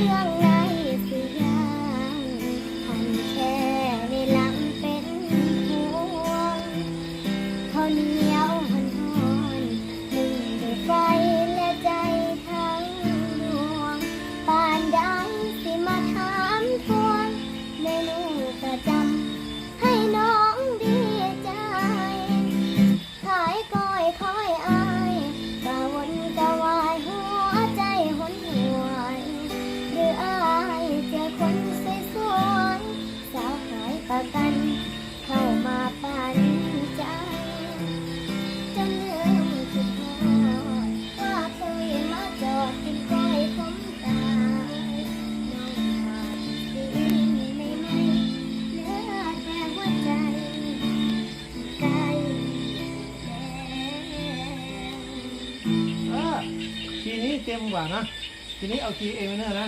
รื่องในสิยางพันแค่ในลำเป็นพวงเขาเหนียวหนหอนหด้วยไฟและใจท้งดวงปานใดสิมาถามทวนในูประจำ เออคีย์นี้เต็มกว่านะ ทีนี้เอาคีย์เอเมเนอร์นะ